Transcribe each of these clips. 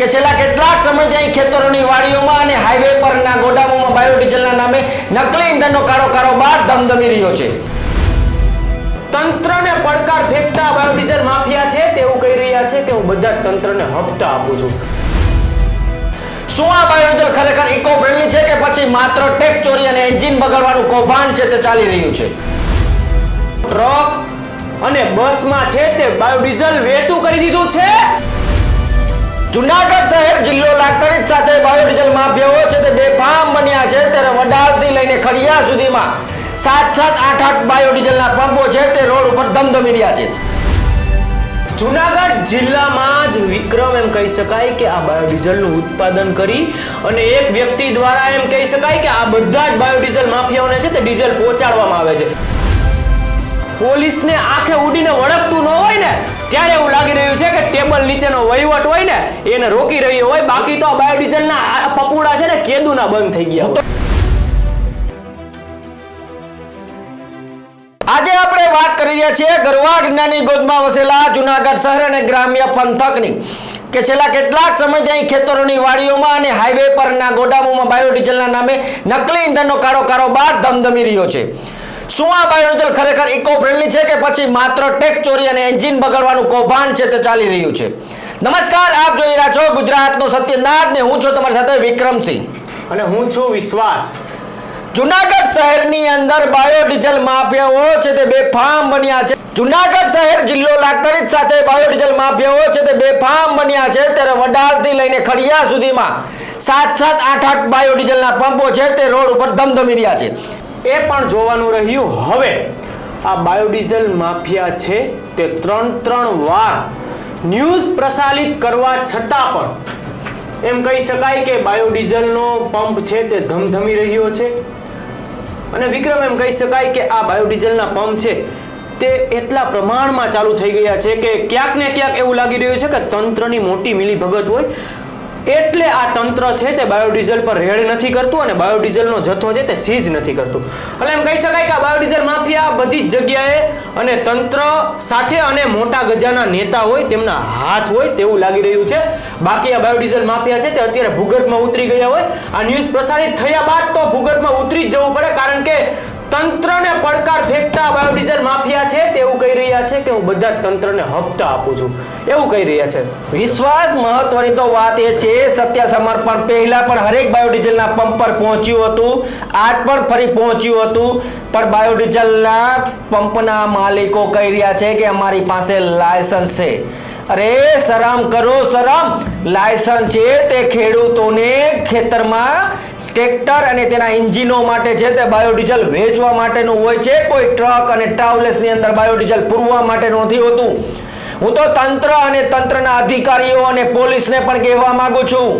કે છેલ્લા કેટલાક સમયથી અહીં ખેતરોની વાડીઓમાં અને હાઈવે પરના ગોડાઉનોમાં બાયોડીઝલના નામે નકલી ઇંધણનો કાળો કારોબાર ધમધમી રહ્યો છે. તંત્રને પડકાર ફેંકતા બાયોડીઝલ માફિયા છે તેવું કહી રહ્યા છે કે હું બધા તંત્રને હપ્તા આપું છું. શું આ બાયોડીઝલ ખરેખર ઇકો ફ્રેન્ડલી છે કે પછી માત્ર ટેક્સ ચોરી અને એન્જિન બગાડવાનું કૌભાંડ છે તે ચાલી રહ્યું છે? ટ્રક અને બસમાં છે તે બાયોડીઝલ વેતું કરી દીધું છે? જુનાગઢ શહેર જિલ્લો લાખણીત સાથે બાયોડીઝલ માફિયાઓ છે તે બેફામ બન્યા છે. ત્યારે વડાલથી લઈને ખડિયા સુધીમાં સાત સાત આઠ આઠ બાયોડીઝલના પંપો છે તે રોડ ઉપર ધમધમી રહ્યા છે. જુનાગઢ જિલ્લામાં જ વિક્રમ એમ કહી શકાય કે આ બાયોડીઝલનું ઉત્પાદન કરી અને એક વ્યક્તિ દ્વારા એમ કહી શકાય કે આ બધા જ બાયોડીઝલ માફિયાઓને છે તે ડીઝલ પહોંચાડવામાં આવે છે. પોલીસને આંખે ઉડીને ને ત્યારે એવું લાગી રહ્યું છે કે ટેબલ નીચેનો વહીવટ હોય ને, એને રોકી રહ્યો હોય, બાકી તો બાયોડીઝલના પપુડા છે ને, કેદુના બંધ થઈ ગયા. આજે આપણે વાત કરી રહ્યા છીએ ગરવા જ્ઞાની ગોદમાં વસેલા જુનાગઢ શહેર અને ગ્રામ્ય પંથકની, કે છેલ્લા કેટલાક સમયથી અહીં ખેતરોની વાડીઓમાં અને હાઈવે પરના ગોડામોમાં બાયોડીઝલના નામે નકલી ઇંધણનો કાળો કારોબાર ધમધમી રહ્યો છે શું આ બાયોડીઝલ ખરેખર ઇકો ફ્રેન્ડલી છે કે પછી માત્ર ટેક્સ ચોરી અને એન્જિન બગાડવાનું કૌભાંડ છે તે ચાલી રહ્યું છે? નમસ્કાર આપ જોઈ રહ્યા છો ગુજરાતનો સત્યનાથ ને હું છું તમારી સાથે વિક્રમસિંહ. અને હું છું વિશ્વાસ. જુનાગઢ શહેરની અંદર બાયોડીઝલ માફિયાઓ છે તે બેફામ બન્યા છે. જુનાગઢ શહેર જિલ્લો લાખણીત સાથે બાયોડીઝલ માફિયાઓ છે તે બેફામ બન્યા છે. ત્યારે વડાલથી લઈને ખડિયા સુધીમાં સાત સાત આઠ આઠ બાયોડીઝલના પંપો છે તે રોડ ઉપર ધમધમી રહ્યા છે. એ પણ જોવાનું રહ્યું. હવે આ બાયોડીઝલ માફિયા છે તે ત્રણ ત્રણ વાર ન્યૂઝ પ્રસારિત કરવા છતાં પણ એમ કહી શકાય કે બાયોડીઝલનો પંપ છે તે ધમધમી રહ્યો છે. અને વિક્રમ એમ કહી શકાય કે આ બાયોડીઝલના પંપ છે તે એટલા પ્રમાણમાં ચાલુ થઈ ગયા છે કે ક્યાંક ને ક્યાંક એવું લાગી રહ્યું છે કે તંત્રની મોટી મિલીભગત હોય એટલે આ તંત્ર છે તે બાયોડીઝલ પર રેડ નથી કરતું અને બાયોડીઝલનો જથ્થો છે તે સીઝ નથી કરતું. એટલે એમ કહી શકાય કે આ બાયોડીઝલ માફિયા બધી જ જગ્યાએ અને તંત્ર સાથે અને મોટા ગજાના નેતા હોય, તેમના હાથ હોય તેવું લાગી રહ્યું છે. બાકી આ બાયોડીઝલ માફિયા છે તે અત્યારે ભૂગર્ભમાં ઉતરી ગયા હોય. આ ન્યૂઝ પ્રસારિત થયા બાદ તો ભૂગર્ભમાં ઉતરી જ જવું પડે, કારણ કે તંત્રને પડકાર ફેંકતા બાયોડીઝલ માફિયા છે તેવું કહી રહ્યા છે કે હું બધા તંત્રને હપ્તા આપું છું. એવું કહી રહ્યા છે. વિશ્વાસ મહત્વની તો વાત એ છે સત્ય સમર્પણ પહેલા પણ હરેક બાયોડીઝલના પંપ પર પહોંચ્યું હતું, આજ પણ ફરી પહોંચ્યું હતું, પણ બાયોડીઝલના પંપના માલિકો કહી રહ્યા છે કે અમારી પાસે લાયસન્સ છે. અરે શરમ કરો શરમ લાયસન્સ છે તે ખેડૂતોને ખેતરમાં ટ્રેક્ટર અને તેના એન્જિનો માટે છે તે બાયોડીઝલ વેચવા માટેનું હોય છે. કોઈ ટ્રક અને ટ્રાવેલ્સની અંદર બાયોડીઝલ પૂરવા માટેનું નથી હોતું. હું તો તંત્ર અને તંત્રના અધિકારીઓ અને પોલીસને પણ કહેવા માંગુ છું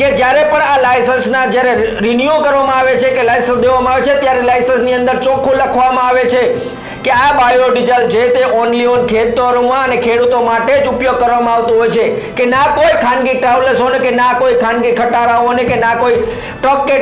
કે જ્યારે પણ આ લાયસન્સના જ્યારે રિન્યુ કરવામાં આવે છે કે લાયસન્સ દેવામાં આવે છે, ત્યારે લાયસન્સની અંદર ચોખ્ખું લખવામાં આવે છે. કે આ બાયોડીઝલ જે તે ઓનલી ઓન ખેતરોમાં અને ખેડૂતો માટે જ ઉપયોગ કરવામાં આવતો હોય છે કે ના કોઈ ખાનગી ટ્રાવેલર્સોને કે ના કોઈ ખાનગી ખટારાઓને કે ના કોઈ ટ્રક કે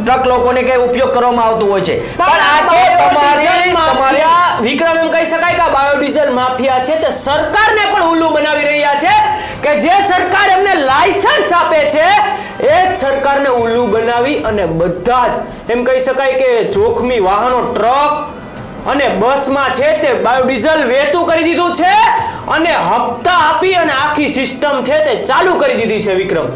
ટ્રક લોકોને કે ઉપયોગ કરવામાં આવતો હોય છે. પણ આ તો તમારી તમારી વિક્રમ એમ કહી શકાય કે બાયોડીઝલ માફિયા છે તે સરકારને પણ ઉલ્લુ બનાવી રહ્યા છે કે જે સરકાર એમને લાયસન્સ આપે છે એ જ સરકારને ઉલ્લુ બનાવી અને બધા જ એમ કહી શકાય કે જોખમી વાહનો ટ્રક અને બસમાં છે તે બાયોડીઝલ વેતું કરી દીધું છે અને હપ્તા આપી અને આખી સિસ્ટમ છે તે ચાલુ કરી દીધી છે વિક્રમ.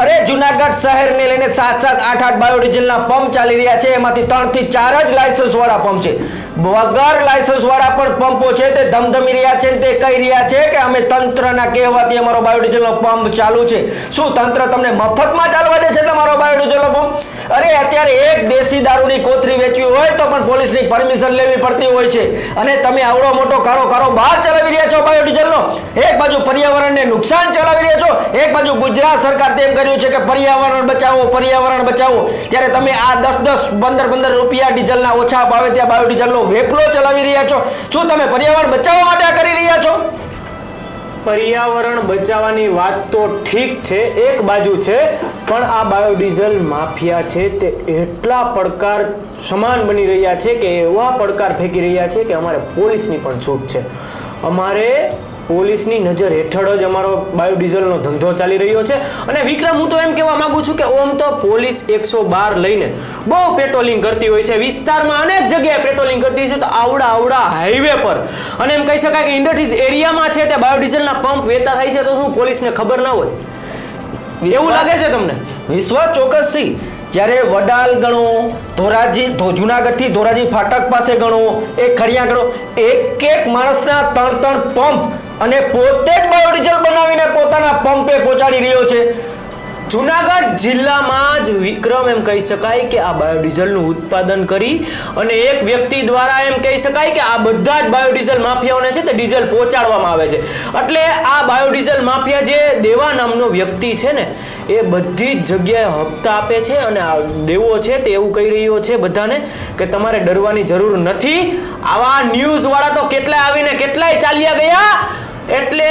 અરે, જુનાગઢ શહેરને લઈને સાત સાત આઠ આઠ બાયોડીઝલના પંપ ચાલી રહ્યા છે. એમાંથી ત્રણથી ચાર જ લાયસન્સ વાળા પંપ છે. વગર લાયસન્સ વાળા પણ પંપો છે તે ધમધમી રહ્યા છે તે કહી રહ્યા છે કે અમે તંત્રના કહેવાથી અમારો બાયોડીઝલનો પંપ ચાલુ છે. શું તંત્ર તમને મફતમાં ચાલવા દે છે તમારો બાયોડીઝલનો પંપ? અરે, અત્યારે એક દેશી દારૂની કોથરી વેચવી હોય તો પણ પોલીસની પરમિશન લેવી પડતી હોય છે. અને તમે આવડો મોટો કાળો કારોબાર ચલાવી રહ્યા છો બાયોડીઝલનો. એક બાજુ પર્યાવરણને નુકસાન ચલાવી રહ્યા છો. એક બાજુ ગુજરાત સરકાર તેમ કર્યું છે કે પર્યાવરણ બચાવો પર્યાવરણ બચાવો. ત્યારે તમે આ દસ દસ પંદર પંદર રૂપિયા ડીઝલના ઓછા ભાવે ત્યાં બાયોડીઝલનો વેપલો ચલાવી રહ્યા છો. શું તમે પર્યાવરણ બચાવવા માટે આ કરી રહ્યા છો? પર્યાવરણ બચાવવાની વાત તો ઠીક છે, એક બાજુ છે, પણ આ બાયોડીઝલ માફિયા છે તે એટલા પડકાર સમાન બની રહ્યા છે કે એવા પડકાર ફેંકી રહ્યા છે કે અમારે પોલીસની પણ છૂટ છે. અમારે પોલીસની નજર હેઠળ જ અમારો બાયોડીઝલનો ધંધો ચાલી રહ્યો છે. અને વિક્રમ હું તો એમ કહેવા માંગુ છું કે ઓમ તો પોલીસ એકસો બાર લઈને બહુ પેટ્રોલિંગ કરતી હોય છે. વિસ્તારમાં અનેક જગ્યાએ પેટ્રોલિંગ કરતી હોય છે. તો આવડા આવડા હાઈવે પર અને એમ કહી શકાય કે ઇન્ડસ્ટ્રીઝ એરિયામાં છે તે બાયોડીઝલના પંપ વેતા થાય છે તો શું પોલીસને ખબર ના હોય? એવું લાગે છે તમને? વિશ્વાસ ચોક્કસથી જ્યારે વડાલ ગણો ધોરાજી જુનાગઢથી ધોરાજી ફાટક પાસે ગણો એક ખડિયા ગણો એક એક માણસના ત્રણ ત્રણ પંપ અને પોતે જ બાયોડીઝલ બનાવીને પોતાના પંપે પહોંચાડી રહ્યો છે. જુનાગઢ જિલ્લામાં જ વિક્રમ એમ કહી શકાય કે આ બાયોડીઝલનું ઉત્પાદન કરી અને એક વ્યક્તિ દ્વારા એમ કહી શકાય કે આ બધા જ બાયોડીઝલ માફિયાઓને છે તે ડીઝલ પહોંચાડવામાં આવે છે. એટલે આ બાયોડીઝલ માફિયા જે દેવા નામનો વ્યક્તિ છે ને, એ બધી જ જગ્યાએ હપ્તા આપે છે અને આ દેવો છે તે એવું કહી રહ્યો છે બધાને કે તમારે ડરવાની જરૂર નથી. આવા ન્યૂઝવાળા તો કેટલાય આવીને કેટલાય ચાલ્યા ગયા. એટલે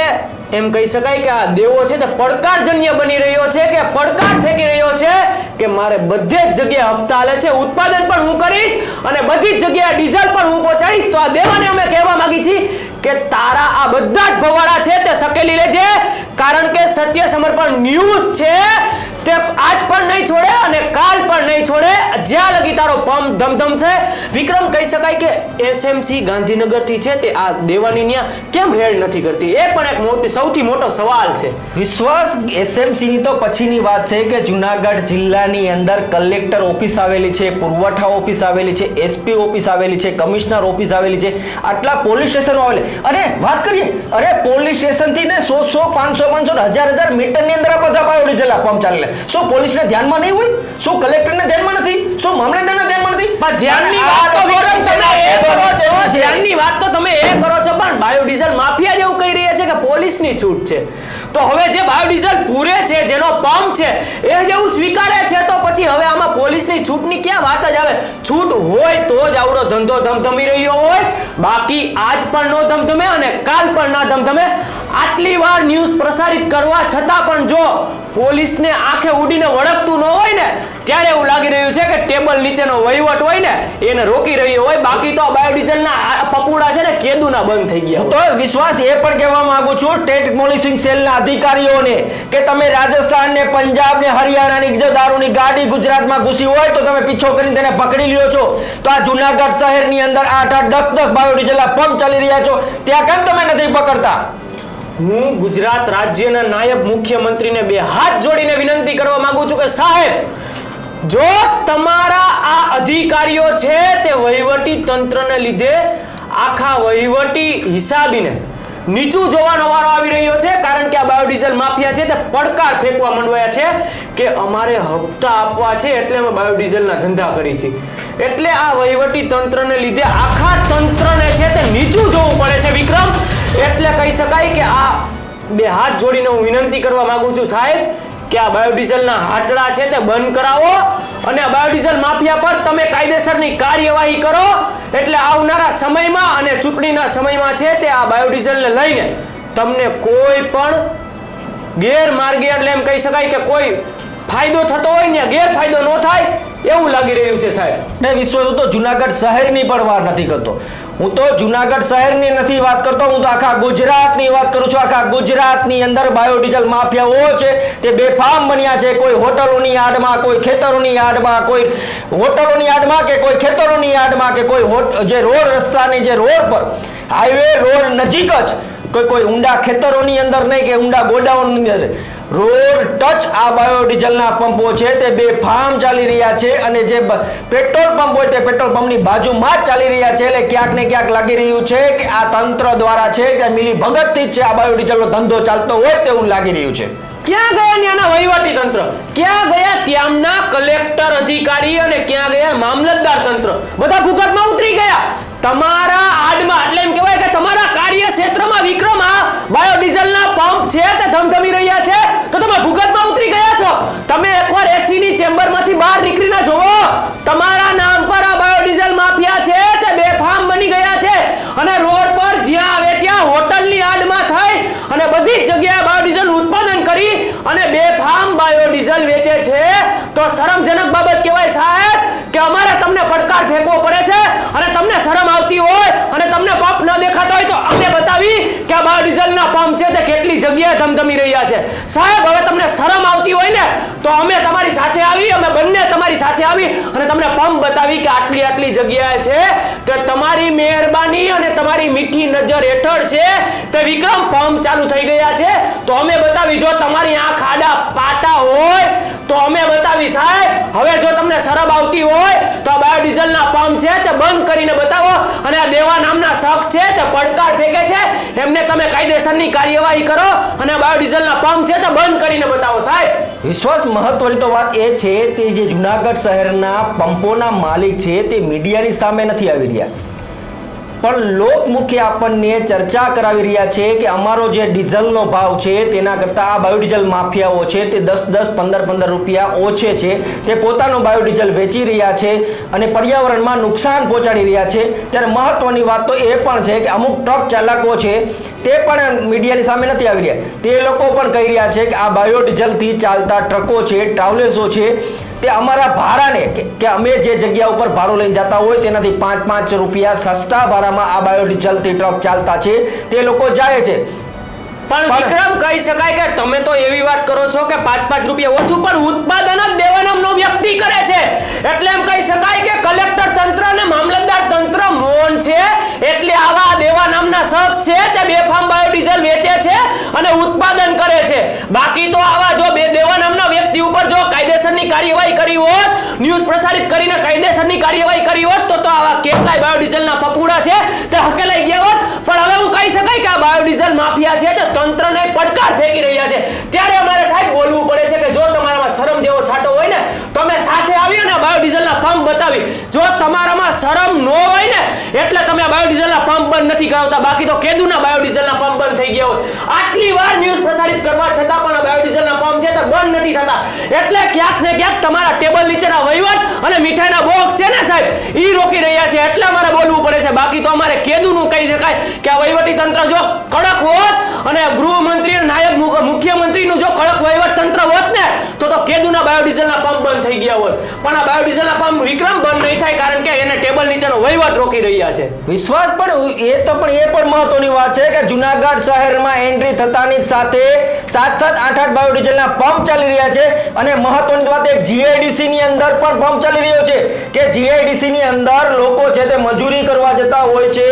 એમ કહી શકાય કે આ દેવો છે તે પડકારજન્ય બની રહ્યો છે કે પડકાર ફેંકી રહ્યો છે કે મારે બધે જ જગ્યાએ હપ્તા હાલે છે, ઉત્પાદન પણ હું કરીશ અને બધી જ જગ્યાએ ડીઝલ પણ હું પહોંચાડીશ. તો આ દેવાને અમે કહેવા માંગી છીએ કે તારા આ બધા જ ભવાડા છે તે સકેલી લેજે, કારણ કે સત્ય સમર્પણ ન્યૂઝ છે તે આજ પણ નહીં છોડે અને કાલ પણ નહીં છોડે. જ્યાં લગી તારો પંપ ધમધમ છે. વિક્રમ કહી શકાય કે એસએમસી ગાંધીનગરથી છે તે આ દેવાની ન્યા કેમ હેડ નથી કરતી? એ પણ એક મોટી, સૌથી મોટો સવાલ છે. વિશ્વાસ એસએમસી ની તો પછીની વાત છે કે જુનાગઢ જિલ્લાની અંદર કલેક્ટર ઓફિસ આવેલી છે, પુરવઠા ઓફિસ આવેલી છે, એસપી ઓફિસ આવેલી છે, કમિશનર ઓફિસ આવેલી છે, આટલા પોલીસ સ્ટેશનો આવેલી. અરે વાત કરીએ, અરે પોલીસ સ્ટેશનથી ને સો સો, પાંચસો પાંચસો હજાર હજાર મીટરની અંદર આ બધા બાયોડીઝલ પંપ ચાલે શું પોલીસને ધ્યાનમાં નહીં હોય? શું કલેક્ટરને ધ્યાનમાં નથી? શું મામલતદારને ધ્યાનમાં નથી? પણ ધ્યાનની વાત તો વિક્રમ તમે એ કરો છો. ધ્યાનની વાત તો તમે એ કરો છો. પણ બાયોડીઝલ માફિયા જેવું કહી રહ્યા છે કે પોલીસની છૂટ છે. તો હવે જે બાયોડીઝલ પૂરે છે જેનો પંપ છે એ જેવું સ્વીકારે છે તો પછી હવે આમાં પોલીસની છૂટની ક્યાં વાત જ આવે? છૂટ હોય તો જ આવડો ધંધો ધમધમી રહ્યો હોય. બાકી આજ પણ નો ધમધમે અને કાલ પણ ના ધમધમે. આટલી વાર ન્યૂઝ પ્રસારિત કરવા છતાં પણ જો પોલીસને આંખે ઉડીને વળગતું ન હોય ને ત્યારે એવું લાગી રહ્યું છે કે ટેબલ નીચેનો વહીવટ હોય ને એને રોકી રહ્યો હોય. બાકી તો બાયોડીઝલના પપુડા છે ને કેદુના બંધ થઈ ગયા તો વિશ્વાસ એ પણ કહેવા માંગુ છું સ્ટેટ પોલીસિંગ સેલના અધિકારીઓને કે તમે રાજસ્થાન ને પંજાબ ને હરિયાણાની જે દારૂની ગાડી ગુજરાતમાં ઘૂસી હોય તો તમે પીછો કરીને તેને પકડી લ્યો છો. તો આ જુનાગઢ શહેરની અંદર આઠ આઠ દસ દસ બાયોડીઝલના પંપ ચાલી રહ્યા છો. ત્યાં કેમ તમે નથી પકડતા? હું ગુજરાત રાજ્યના નાયબ મુખ્યમંત્રીને બે હાથ જોડીને વિનંતી કરવા માંગુ છું કે સાહેબ, જો તમારા આ અધિકારીઓ છે તે વહીવટી તંત્રને લીધે આખા વહીવટી હિસાબીને નીચું જોવાનો વારો આવી રહ્યો છે, કારણ કે આ બાયોડીઝલ માફિયા છે, તે પડકાર ફેંકવા માંડવાયા છે કે અમારે હપ્તા આપવા છે એટલે અમે બાયોડીઝલના ધંધા કરી છે. એટલે આ વહીવટી તંત્રને લીધે આખા તંત્રને છે તે નીચું જોવું પડે છે, વિક્રમ. એટલે કહી શકાય કે આ બે હાથ જોડીને હું વિનંતી કરવા માંગુ છું સાહેબ કે આ બાયોડીઝલના હાટડા છે તે બંધ કરાવો અને બાયોડીઝલ માફિયા પર તમે કાયદેસરની કાર્યવાહી કરો એટલે આવનારા સમયમાં અને ચૂંટણીના સમયમાં છે તે આ બાયોડીઝલને લઈને તમને કોઈ પણ ગેરમાર્ગે એટલે એમ કહી શકાય કે કોઈ ફાયદો થતો હોય ને ગેરફાયદો ન થાય એવું લાગી રહ્યું છે સાહેબ. ને વિશ્વ તો જુનાગઢ શહેરની પણ વાર નથી કરતો. હું તો જુનાગઢ શહેરની નથી વાત કરતો, હું તો આખા ગુજરાતની વાત કરું છું. આખા ગુજરાતની અંદર બાયોડીઝલ માફિયાઓ છે, તે બેફામ બન્યા છે. કોઈ હોટલોની આડમાં કોઈ ખેતરોની આડમાં કોઈ હોટલોની આડમાં કે કોઈ ખેતરોની આડમાં કે કોઈ જે રોડ રસ્તાની જે રોડ પર હાઈવે રોડ નજીક જ કોઈ કોઈ ઊંડા ખેતરોની અંદર નહીં કે ઊંડા ગોડાઉનની અંદર. રોડ ટચ આ બાયોડીઝલના પંપો છે, તે બેફામ ચાલી રહ્યા છે અને જે પેટ્રોલ પંપ હોય તે પેટ્રોલ પંપની બાજુમાં જ ચાલી રહ્યા છે. એટલે ક્યાંક ને ક્યાંક લાગી રહ્યું છે કે આ તંત્ર દ્વારા છે કે મિલી ભગતથી જ છે આ બાયોડીઝલનો ધંધો ચાલતો હોય તેવું લાગી રહ્યું છે. ક્યાં ગયા ત્યાંના વહીવટી તંત્ર? ક્યાં ગયા ત્યાંના કલેક્ટર અધિકારી અને ક્યાં ગયા મામલતદાર તંત્ર? બધા ભૂગર્ભમાં ઉતરી ગયા. તમારા આડમાં, એટલે એમ કહેવાય કે તમારા કાર્ય ક્ષેત્રમાં વિક્રમ બાયોડીઝલના પંપ છે તે ધમધમી રહ્યા છે. તો તમે ભૂગર્ભમાં ઉતરી ગયા છો. તમે એકવાર એસી ની ચેમ્બરમાંથી બહાર નીકળીને જોવો તમારા નામ પર આ બાયોડીઝલ માફિયા છે તે બેફામ બની ગયા છે. અને રોડ પર જ્યાં આવે ત્યાં હોટલની આડમાં થઈ અને બધી જગ્યાએ બાયોડીઝલ ઉત્પાદન કરી અને બેફામ બાયોડીઝલ વેચે છે. તો શરમજનક બાબત કહેવાય સાહેબ. કે અમારે તમને પડકાર ફેંકવો પડે છે અને તમને શરમ આવતી હોય અને તમને પંપ ન દેખાતો હોય તો અમને બતાવી કે આ બાયોડીઝલના પંપ છે તે કેટલી જગ્યાએ ધમધમી રહ્યા છે. સાહેબ, હવે તમને શરમ આવતી હોય ને, તો અમે તમારી સાથે આવી, અમે બંને તમારી સાથે આવી અને તમને પંપ બતાવી કે આટલી આટલી જગ્યાએ છે તો તમારી મહેરબાની અને તમારી મીઠી નજર હેઠળ છે તે વિક્રમ પંપ ચાલુ થઈ ગયા છે. તો અમે બતાવી, જો તમારી આંખ આડા પાટા હોય તો અમે બતાવી સાહેબ. હવે જો તમને શરમ આવતી હોય, તો આ બાયોડીઝલના પંપ છે તે બંધ કરીને બતાવો. અને આ દેવા નામના શખ્સ છે તે પડકાર ફેંકે છે. એમને તમે કાયદેસરની કાર્યવાહી કરો અને આ બાયોડીઝલના પંપ છે તે બંધ કરીને બતાવો, સાહેબ. વિશ્વાસ મહત્વની તો વાત એ છે તે જે જુનાગઢ શહેરના પંપોના માલિક છે તે મીડિયાની સામે નથી આવી રહ્યા. પણ લોકમુખે આપણને ચર્ચા કરાવી રહ્યા છે કે અમારો જે ડીઝલનો ભાવ છે, તેના કરતાં આ બાયોડીઝલ માફિયાઓ છે, તે દસ દસ, પંદર પંદર રૂપિયા ઓછે છે. તે પોતાનું બાયોડીઝલ વેચી રહ્યા છે અને પર્યાવરણમાં નુકસાન પહોંચાડી રહ્યા છે. ત્યારે મહત્વની વાત તો એ પણ છે કે અમુક ટ્રક ચાલકો છે, તે પણ મીડિયાની સામે નથી આવી રહ્યા. તે લોકો પણ કહી રહ્યા છે કે આ બાયોડીઝલથી ચાલતા ટ્રકો છે ટ્રાવેલ્સો છે. તે અમારા ભાડાને કે- અમે જે જગ્યા ઉપર ભાડું લઈને જતા હોય તેનાથી પાંચ પાંચ રૂપિયા સસ્તા ભાડામાં આ બાયોડીઝલથી ટ્રક ચાલતા છે. તે લોકો જાય છે. પણ વિક્રમ કહી શકાય કે તમે તો એવી વાત કરો છો કે પાંચ પાંચ રૂપિયા ઓછું પણ ઉત્પાદન જ દેવાનામનો વ્યક્તિ કરે છે. એટલે એમ કહી શકાય કે કલેક્ટર તંત્ર અને મામલતદાર તંત્ર મૌન છે. એટલે આવા દેવા નામના શખ્સ છે તે બેફામ બાયોડીઝલ વેચે છે અને ઉત્પાદન કરે છે. બાકી તો આવા જો બે દેવા નામના વ્યક્તિ ઉપર જો કાયદેસરની કાર્યવાહી કરી હોત ન્યૂઝ પ્રસારિત કરીને કાયદેસરની કાર્યવાહી કરી હોત તો તો આવા કેટલાય બાયોડીઝલના પપુડા છે તે હકેલાઈ ગયા હોત. પણ હવે હું કહી શકાય કે આ બાયોડીઝલ માફિયા છે તે તંત્રને પડકાર ફેંકી રહ્યા છે. ત્યારે અમારે સાહેબ બોલવું પડે છે કે જો તમારામાં શરમ જેવો છાંટો હોય ને, તમે સાથે આવી અને બાયોડીઝલના પંપ બતાવી. જો તમારામાં શરમ ન હોય ને, એટલે તમે બાયોડીઝલના પંપ બંધ નથી કરાવતા બાકી તો કેદુના બાયોડીઝલના પંપ બંધ થઈ ગયા હોય. આટલી વાર ન્યૂઝ પ્રસારિત કરવા છતાં પણ આ બાયોડીઝલના પંપ છે તે બંધ નથી થતા. એટલે ક્યાંક ને ક્યાંક તમારા ટેબલ નીચેના વહીવટ અને મીઠાઈના બોક્સ છે ને સાહેબ એ રોકી રહ્યા છે. એટલે અમારે બોલવું પડે છે. બાકી તો અમારે કેદુનું કહી શકાય કે આ વહીવટી તંત્ર જો કડક હોત અને ગૃહમંત્રી નાયબ મુખ્યમંત્રીનું જો કડક વહીવટ તંત્ર હોત ને, તો તો કેદુના બાયોડીઝલના પંપ બંધ થઈ ગયા હોત. પણ આ બાયોડીઝલના પંપ વિક્રમ બંધ નહીં થાય કારણ કે એને ટેબલ નીચેનો વહીવટ રોકી રહ્યા છે. વિશ્વાસ પણ એ તો પણ એ પણ મહત્વની વાત છે કે જુનાગઢ શહેરમાં એન્ટ્રી થતાની સાથે સાત સાત આઠ આઠ બાયોડીઝલના પંપ ચાલી રહ્યા છે અને મહત્વની વાત એક જીઆઈડીસી ની અંદર પણ પંપ ચાલી રહ્યો છે કે જીઆઈડીસી ની અંદર લોકો છે તે મજૂરી કરવા જતા હોય છે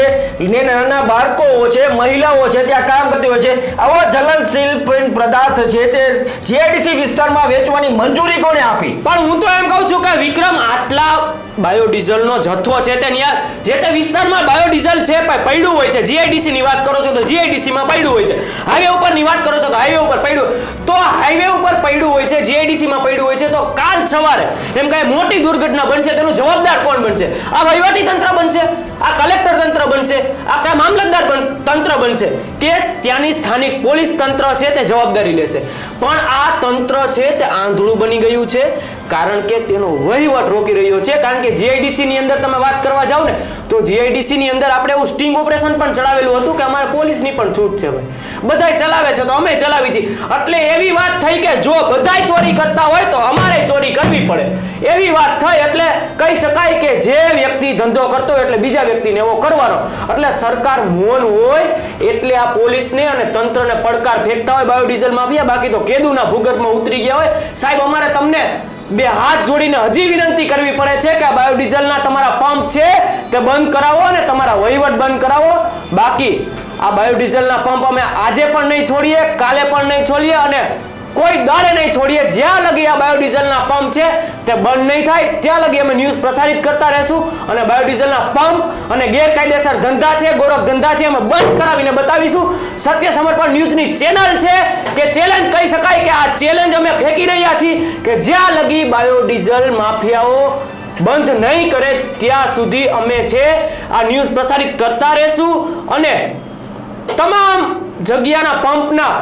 નાના બાળકો છે, મહિલાઓ છે ત્યાં કામ કરતી હોય છે. આવો જલનશીલ પદાર્થ છે તે જીઆઈડીસી વિસ્તારમાં વેચવાની મંજૂરી કોને આપી? પણ હું તો એમ કહું છું કે વિક્રમ આટલા બાયોડીઝલનો જથ્થો છે તે ન્યા જે તે વિસ્તારમાં બાયોડીઝલ છે પડ્યું હોય છે. જીઆઈડીસી ની વાત કરો છો તો જીઆઈડીસી માં પડ્યું હોય છે. હાઈવે ઉપરની વાત કરો છો તો હાઈવે ઉપર પડ્યું. તો હાઈવે ઉપર પડ્યું હોય છે જીઆઈડીસી માં પડ્યું હોય છે, તો કાલ સવારે એમ કહે મોટી દુર્ઘટના બનશે, તેનો જવાબદાર કોણ બનશે? આ વહીવટી તંત્ર બનશે? આ કલેક્ટર તંત્ર બનશે? આ કયા મામલતદાર તંત્ર બનશે? કે ત્યાંની સ્થાનિક પોલીસ તંત્ર છે તે જવાબદારી લેશે. પણ આ તંત્ર છે તે આંધળું બની ગયું છે. કારણ કે તેનો વહીવટ રોકી રહ્યો છે. કારણ કે જીઆઈડીસી ની અંદર તમે વાત કરવા જાવ ને, તો જીઆઈડીસી ની અંદર આપણે એવું સ્ટિંગ ઓપરેશન પણ ચલાવેલું હતું કે અમારે પોલીસની પણ છૂટ છે ભાઈ. બધાય ચલાવે છે તો અમે ચલાવી છીએ. એટલે એવી વાત થઈ કે જો બધાય ચોરી કરતા હોય તો અમારે ચોરી કરવી પડે. એવી વાત થઈ એટલે કહી શકાય કે જે વ્યક્તિ ધંધો કરતો હોય એટલે બીજા વ્યક્તિને એવો કરવાનો. એટલે સરકાર મૌન હોય એટલે આ પોલીસને અને તંત્રને પડકાર ફેંકતા હોય બાયોડીઝલ માફિયા, બાકી તો કેદુના ભૂગર્ભમાં ઉતરી ગયા હોય. સાહેબ, અમારે તમને બે હાથ જોડીને હજી વિનંતી કરવી પડે છે કે બાયોડીઝલના તમારા પંપ છે તે બંધ કરાવો અને તમારા વહીવટ બંધ કરાવો. બાકી આ બાયોડીઝલના પંપ અમે આજે પણ નહીં છોડીએ, કાલે પણ નહીં છોડીએ અને કોઈ દાડે નહીં છોડીએ. જ્યાં લગી આ બાયોડીઝલના પંપ છે તે બંધ નહીં થાય. ત્યાં લગી અમે ન્યૂઝ પ્રસારિત કરતા રહેશું અને બાયોડીઝલના પંપ અને ગેરકાયદેસર ધંધા છે, ગોરખ ધંધા છે, અમે બંધ કરાવીને બતાવીશું. સત્ય સમર્પણ ન્યૂઝની ચેનલ છે કે ચેલેન્જ કહી શકાય કે આ ચેલેન્જ અમે ફેંકી રહ્યા છીએ કે જ્યાં લગી બાયોડીઝલ માફિયાઓ બંધ નહીં કરે ત્યાં સુધી અમે છે આ ન્યૂઝ પ્રસારિત કરતા રહેશું અને તમામ જગ્યાના પંપના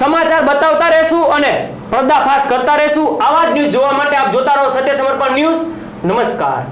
સમાચાર બતાવતા રહેશું અને પર્દાફાશ કરતા રહેશું. આવા જ ન્યૂઝ જોવા માટે આપ જોતા રહો સત્ય સમર્પણ ન્યૂઝ નમસ્કાર.